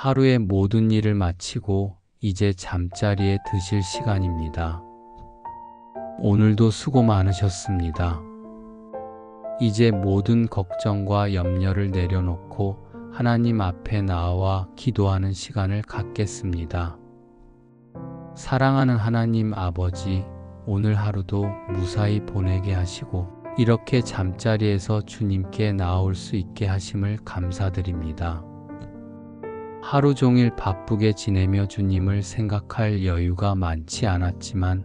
하루의 모든 일을 마치고 이제 잠자리에 드실 시간입니다. 오늘도 수고 많으셨습니다. 이제 모든 걱정과 염려를 내려놓고 하나님 앞에 나와 기도하는 시간을 갖겠습니다. 사랑하는 하나님 아버지, 오늘 하루도 무사히 보내게 하시고 이렇게 잠자리에서 주님께 나올 수 있게 하심을 감사드립니다. 하루 종일 바쁘게 지내며 주님을 생각할 여유가 많지 않았지만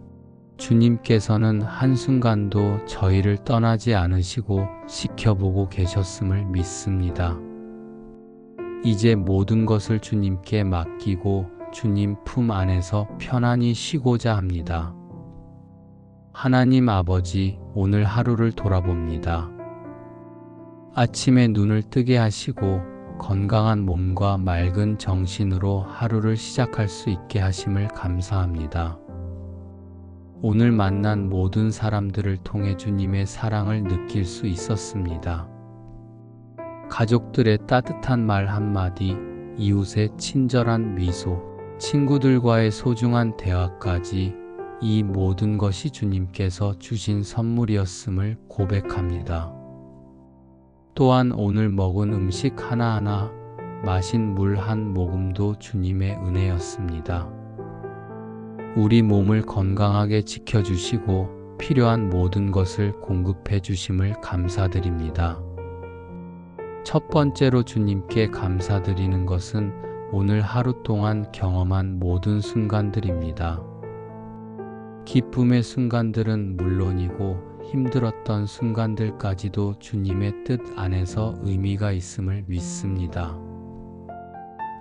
주님께서는 한순간도 저희를 떠나지 않으시고 지켜보고 계셨음을 믿습니다. 이제 모든 것을 주님께 맡기고 주님 품 안에서 편안히 쉬고자 합니다. 하나님 아버지, 오늘 하루를 돌아봅니다. 아침에 눈을 뜨게 하시고 건강한 몸과 맑은 정신으로 하루를 시작할 수 있게 하심을 감사합니다. 오늘 만난 모든 사람들을 통해 주님의 사랑을 느낄 수 있었습니다. 가족들의 따뜻한 말 한마디, 이웃의 친절한 미소, 친구들과의 소중한 대화까지 이 모든 것이 주님께서 주신 선물이었음을 고백합니다. 또한 오늘 먹은 음식 하나하나, 마신 물 한 모금도 주님의 은혜였습니다. 우리 몸을 건강하게 지켜주시고 필요한 모든 것을 공급해 주심을 감사드립니다. 첫 번째로 주님께 감사드리는 것은 오늘 하루 동안 경험한 모든 순간들입니다. 기쁨의 순간들은 물론이고 힘들었던 순간들까지도 주님의 뜻 안에서 의미가 있음을 믿습니다.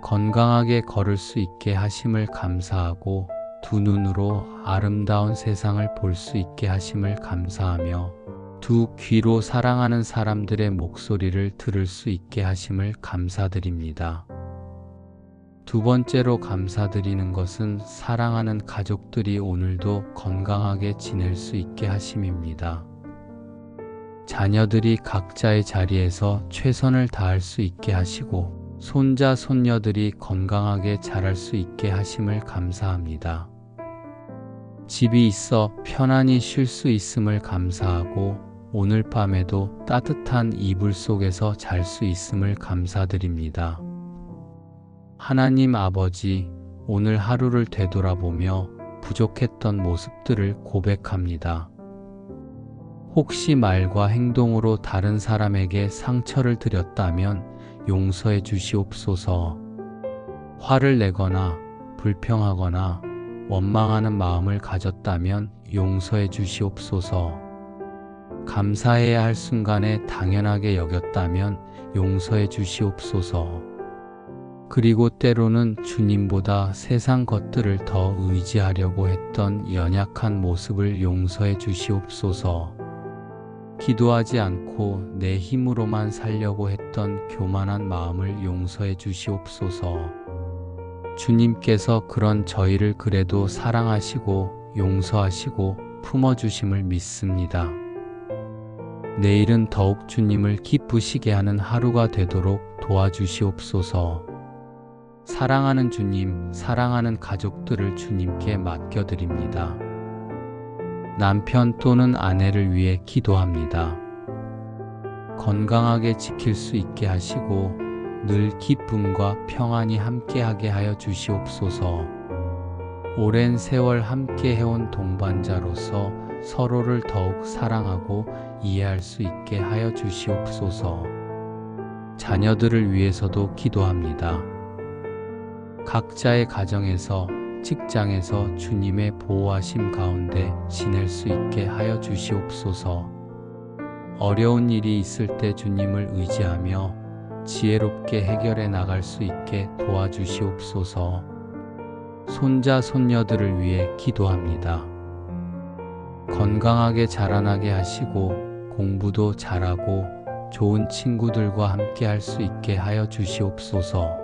건강하게 걸을 수 있게 하심을 감사하고 두 눈으로 아름다운 세상을 볼 수 있게 하심을 감사하며 두 귀로 사랑하는 사람들의 목소리를 들을 수 있게 하심을 감사드립니다. 두 번째로 감사드리는 것은 사랑하는 가족들이 오늘도 건강하게 지낼 수 있게 하심입니다. 자녀들이 각자의 자리에서 최선을 다할 수 있게 하시고 손자, 손녀들이 건강하게 자랄 수 있게 하심을 감사합니다. 집이 있어 편안히 쉴 수 있음을 감사하고 오늘 밤에도 따뜻한 이불 속에서 잘 수 있음을 감사드립니다. 하나님 아버지, 오늘 하루를 되돌아보며 부족했던 모습들을 고백합니다. 혹시 말과 행동으로 다른 사람에게 상처를 드렸다면 용서해 주시옵소서. 화를 내거나 불평하거나 원망하는 마음을 가졌다면 용서해 주시옵소서. 감사해야 할 순간에 당연하게 여겼다면 용서해 주시옵소서. 그리고 때로는 주님보다 세상 것들을 더 의지하려고 했던 연약한 모습을 용서해 주시옵소서. 기도하지 않고 내 힘으로만 살려고 했던 교만한 마음을 용서해 주시옵소서. 주님께서 그런 저희를 그래도 사랑하시고 용서하시고 품어주심을 믿습니다. 내일은 더욱 주님을 기쁘시게 하는 하루가 되도록 도와주시옵소서. 사랑하는 주님, 사랑하는 가족들을 주님께 맡겨드립니다. 남편 또는 아내를 위해 기도합니다. 건강하게 지킬 수 있게 하시고 늘 기쁨과 평안이 함께하게 하여 주시옵소서. 오랜 세월 함께 해온 동반자로서 서로를 더욱 사랑하고 이해할 수 있게 하여 주시옵소서. 자녀들을 위해서도 기도합니다. 각자의 가정에서 직장에서 주님의 보호하심 가운데 지낼 수 있게 하여 주시옵소서. 어려운 일이 있을 때 주님을 의지하며 지혜롭게 해결해 나갈 수 있게 도와주시옵소서. 손자, 손녀들을 위해 기도합니다. 건강하게 자라나게 하시고 공부도 잘하고 좋은 친구들과 함께 할 수 있게 하여 주시옵소서.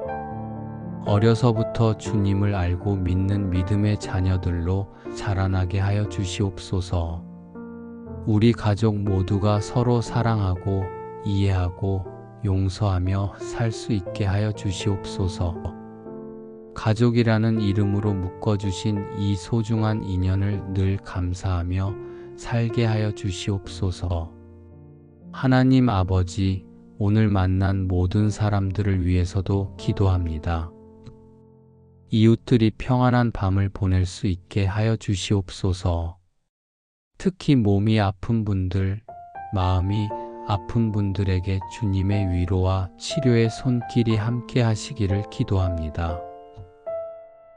어려서부터 주님을 알고 믿는 믿음의 자녀들로 자라나게 하여 주시옵소서. 우리 가족 모두가 서로 사랑하고 이해하고 용서하며 살 수 있게 하여 주시옵소서. 가족이라는 이름으로 묶어주신 이 소중한 인연을 늘 감사하며 살게 하여 주시옵소서. 하나님 아버지, 오늘 만난 모든 사람들을 위해서도 기도합니다. 이웃들이 평안한 밤을 보낼 수 있게 하여 주시옵소서. 특히 몸이 아픈 분들, 마음이 아픈 분들에게 주님의 위로와 치료의 손길이 함께 하시기를 기도합니다.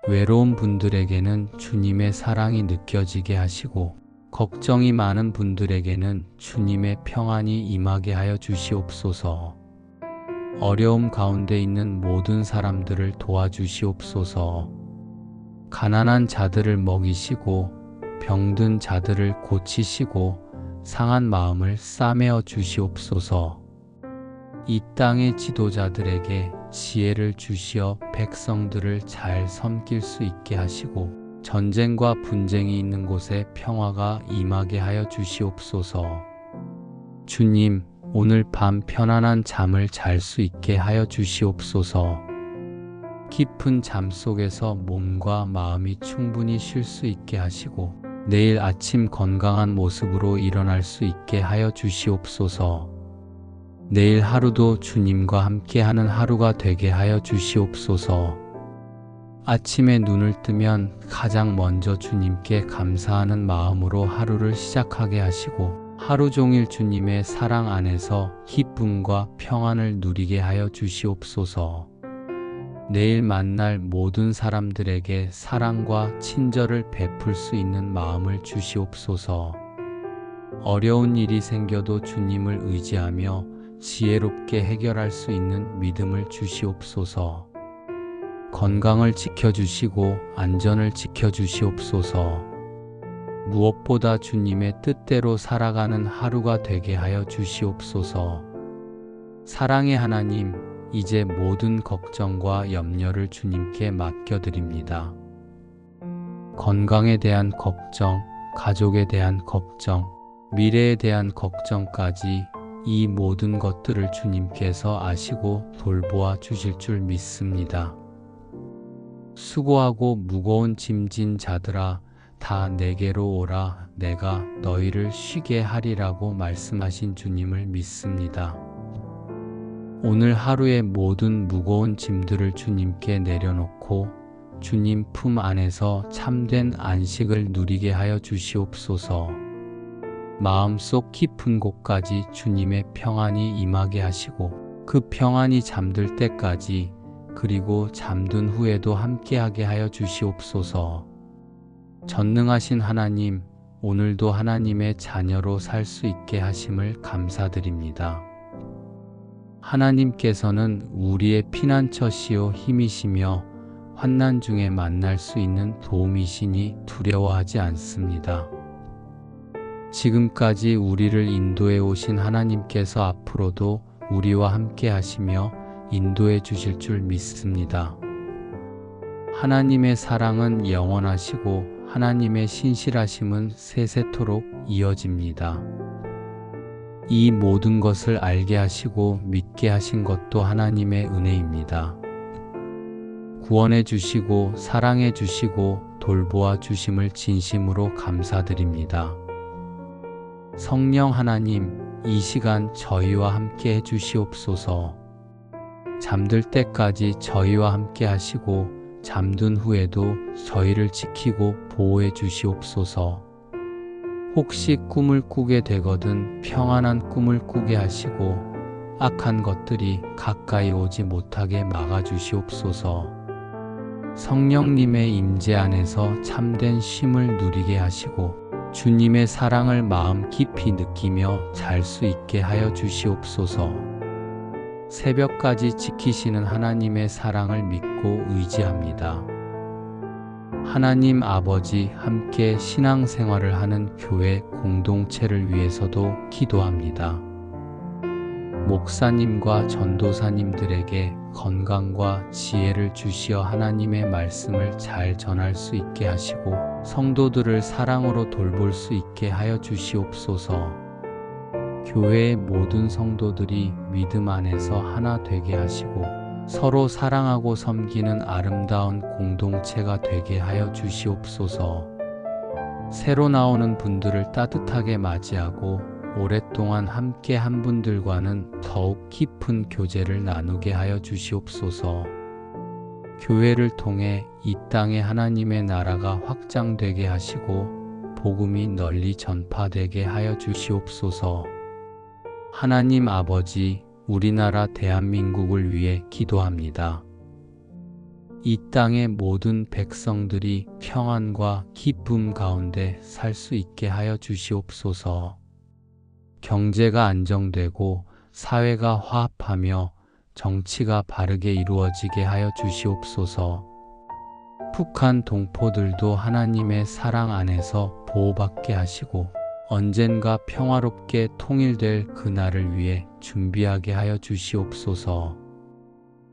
외로운 분들에게는 주님의 사랑이 느껴지게 하시고, 걱정이 많은 분들에게는 주님의 평안이 임하게 하여 주시옵소서. 어려움 가운데 있는 모든 사람들을 도와주시옵소서. 가난한 자들을 먹이시고 병든 자들을 고치시고 상한 마음을 싸매어 주시옵소서. 이 땅의 지도자들에게 지혜를 주시어 백성들을 잘 섬길 수 있게 하시고 전쟁과 분쟁이 있는 곳에 평화가 임하게 하여 주시옵소서. 주님, 오늘 밤 편안한 잠을 잘 수 있게 하여 주시옵소서. 깊은 잠 속에서 몸과 마음이 충분히 쉴 수 있게 하시고 내일 아침 건강한 모습으로 일어날 수 있게 하여 주시옵소서. 내일 하루도 주님과 함께하는 하루가 되게 하여 주시옵소서. 아침에 눈을 뜨면 가장 먼저 주님께 감사하는 마음으로 하루를 시작하게 하시고 하루 종일 주님의 사랑 안에서 기쁨과 평안을 누리게 하여 주시옵소서. 내일 만날 모든 사람들에게 사랑과 친절을 베풀 수 있는 마음을 주시옵소서. 어려운 일이 생겨도 주님을 의지하며 지혜롭게 해결할 수 있는 믿음을 주시옵소서. 건강을 지켜주시고 안전을 지켜주시옵소서. 무엇보다 주님의 뜻대로 살아가는 하루가 되게 하여 주시옵소서. 사랑의 하나님, 이제 모든 걱정과 염려를 주님께 맡겨드립니다. 건강에 대한 걱정, 가족에 대한 걱정, 미래에 대한 걱정까지 이 모든 것들을 주님께서 아시고 돌보아 주실 줄 믿습니다. 수고하고 무거운 짐진 자들아 다 내게로 오라 내가 너희를 쉬게 하리라고 말씀하신 주님을 믿습니다. 오늘 하루의 모든 무거운 짐들을 주님께 내려놓고 주님 품 안에서 참된 안식을 누리게 하여 주시옵소서. 마음속 깊은 곳까지 주님의 평안이 임하게 하시고 그 평안이 잠들 때까지 그리고 잠든 후에도 함께하게 하여 주시옵소서. 전능하신 하나님, 오늘도 하나님의 자녀로 살 수 있게 하심을 감사드립니다. 하나님께서는 우리의 피난처시요 힘이시며 환난 중에 만날 수 있는 도움이시니 두려워하지 않습니다. 지금까지 우리를 인도해 오신 하나님께서 앞으로도 우리와 함께 하시며 인도해 주실 줄 믿습니다. 하나님의 사랑은 영원하시고 하나님의 신실하심은 세세토록 이어집니다. 이 모든 것을 알게 하시고 믿게 하신 것도 하나님의 은혜입니다. 구원해 주시고 사랑해 주시고 돌보아 주심을 진심으로 감사드립니다. 성령 하나님, 이 시간 저희와 함께 해 주시옵소서. 잠들 때까지 저희와 함께 하시고 잠든 후에도 저희를 지키고 보호해 주시옵소서. 혹시 꿈을 꾸게 되거든 평안한 꿈을 꾸게 하시고 악한 것들이 가까이 오지 못하게 막아 주시옵소서. 성령님의 임재 안에서 참된 쉼을 누리게 하시고 주님의 사랑을 마음 깊이 느끼며 잘 수 있게 하여 주시옵소서. 새벽까지 지키시는 하나님의 사랑을 믿고 의지합니다. 하나님 아버지 함께 신앙생활을 하는 교회 공동체를 위해서도 기도합니다. 목사님과 전도사님들에게 건강과 지혜를 주시어 하나님의 말씀을 잘 전할 수 있게 하시고 성도들을 사랑으로 돌볼 수 있게 하여 주시옵소서. 교회의 모든 성도들이 믿음 안에서 하나 되게 하시고 서로 사랑하고 섬기는 아름다운 공동체가 되게 하여 주시옵소서. 새로 나오는 분들을 따뜻하게 맞이하고 오랫동안 함께 한 분들과는 더욱 깊은 교제를 나누게 하여 주시옵소서. 교회를 통해 이 땅에 하나님의 나라가 확장되게 하시고 복음이 널리 전파되게 하여 주시옵소서. 하나님 아버지, 우리나라 대한민국을 위해 기도합니다. 이 땅의 모든 백성들이 평안과 기쁨 가운데 살 수 있게 하여 주시옵소서. 경제가 안정되고 사회가 화합하며 정치가 바르게 이루어지게 하여 주시옵소서. 북한 동포들도 하나님의 사랑 안에서 보호받게 하시고 언젠가 평화롭게 통일될 그날을 위해 준비하게 하여 주시옵소서.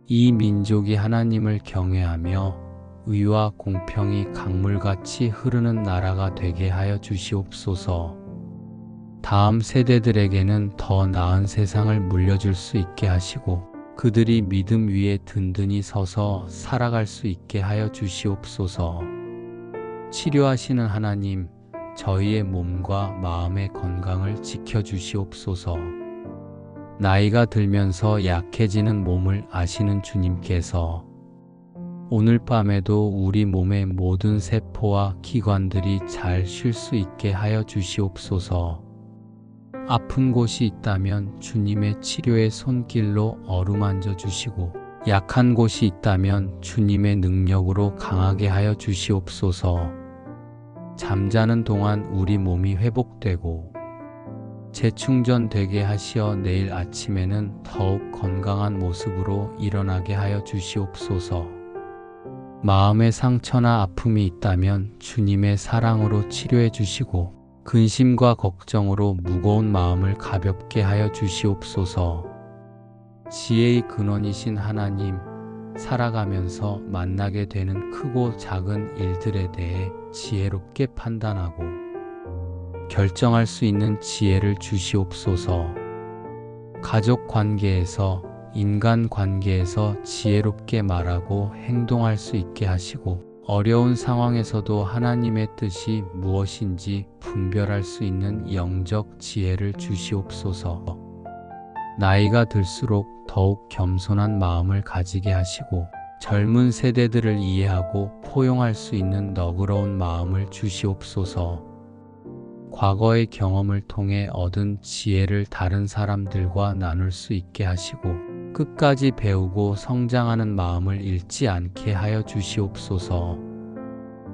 이 민족이 하나님을 경외하며 의와 공평이 강물같이 흐르는 나라가 되게 하여 주시옵소서. 다음 세대들에게는 더 나은 세상을 물려줄 수 있게 하시고 그들이 믿음 위에 든든히 서서 살아갈 수 있게 하여 주시옵소서. 치료하시는 하나님, 저희의 몸과 마음의 건강을 지켜 주시옵소서. 나이가 들면서 약해지는 몸을 아시는 주님께서 오늘 밤에도 우리 몸의 모든 세포와 기관들이 잘 쉴 수 있게 하여 주시옵소서. 아픈 곳이 있다면 주님의 치료의 손길로 어루만져 주시고 약한 곳이 있다면 주님의 능력으로 강하게 하여 주시옵소서. 잠자는 동안 우리 몸이 회복되고 재충전되게 하시어 내일 아침에는 더욱 건강한 모습으로 일어나게 하여 주시옵소서. 마음의 상처나 아픔이 있다면 주님의 사랑으로 치료해 주시고 근심과 걱정으로 무거운 마음을 가볍게 하여 주시옵소서. 지혜의 근원이신 하나님, 살아가면서 만나게 되는 크고 작은 일들에 대해 지혜롭게 판단하고 결정할 수 있는 지혜를 주시옵소서. 가족 관계에서 인간 관계에서 지혜롭게 말하고 행동할 수 있게 하시고 어려운 상황에서도 하나님의 뜻이 무엇인지 분별할 수 있는 영적 지혜를 주시옵소서. 나이가 들수록 더욱 겸손한 마음을 가지게 하시고 젊은 세대들을 이해하고 포용할 수 있는 너그러운 마음을 주시옵소서. 과거의 경험을 통해 얻은 지혜를 다른 사람들과 나눌 수 있게 하시고 끝까지 배우고 성장하는 마음을 잃지 않게 하여 주시옵소서.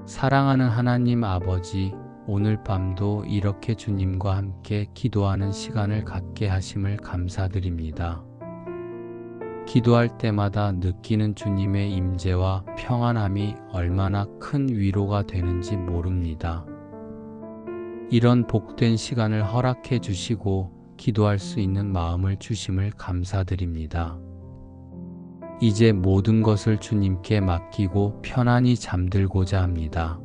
사랑하는 하나님 아버지, 오늘 밤도 이렇게 주님과 함께 기도하는 시간을 갖게 하심을 감사드립니다. 기도할 때마다 느끼는 주님의 임재와 평안함이 얼마나 큰 위로가 되는지 모릅니다. 이런 복된 시간을 허락해 주시고 기도할 수 있는 마음을 주심을 감사드립니다. 이제 모든 것을 주님께 맡기고 편안히 잠들고자 합니다.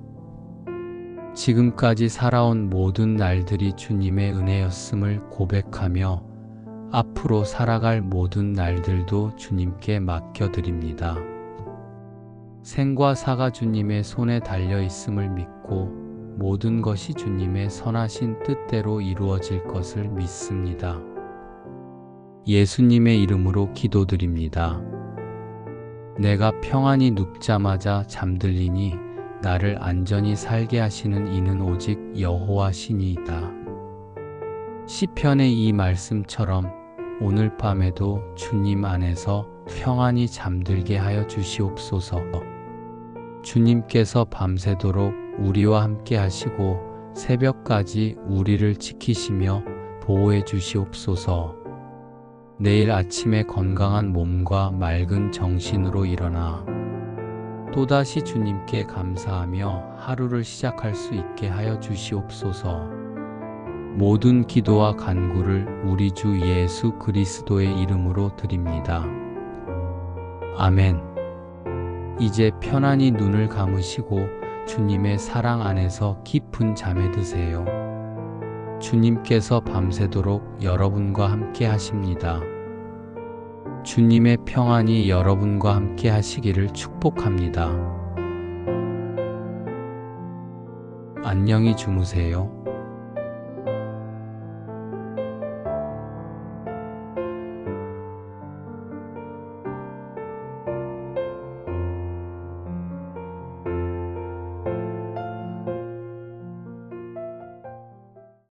지금까지 살아온 모든 날들이 주님의 은혜였음을 고백하며 앞으로 살아갈 모든 날들도 주님께 맡겨드립니다. 생과 사가 주님의 손에 달려 있음을 믿고 모든 것이 주님의 선하신 뜻대로 이루어질 것을 믿습니다. 예수님의 이름으로 기도드립니다. 내가 평안히 눕자마자 잠들리니 나를 안전히 살게 하시는 이는 오직 여호와 신이이다. 시편의 이 말씀처럼 오늘 밤에도 주님 안에서 평안히 잠들게 하여 주시옵소서. 주님께서 밤새도록 우리와 함께 하시고 새벽까지 우리를 지키시며 보호해 주시옵소서. 내일 아침에 건강한 몸과 맑은 정신으로 일어나 또다시 주님께 감사하며 하루를 시작할 수 있게 하여 주시옵소서. 모든 기도와 간구를 우리 주 예수 그리스도의 이름으로 드립니다. 아멘. 이제 편안히 눈을 감으시고 주님의 사랑 안에서 깊은 잠에 드세요. 주님께서 밤새도록 여러분과 함께 하십니다. 주님의 평안이 여러분과 함께 하시기를 축복합니다. 안녕히 주무세요.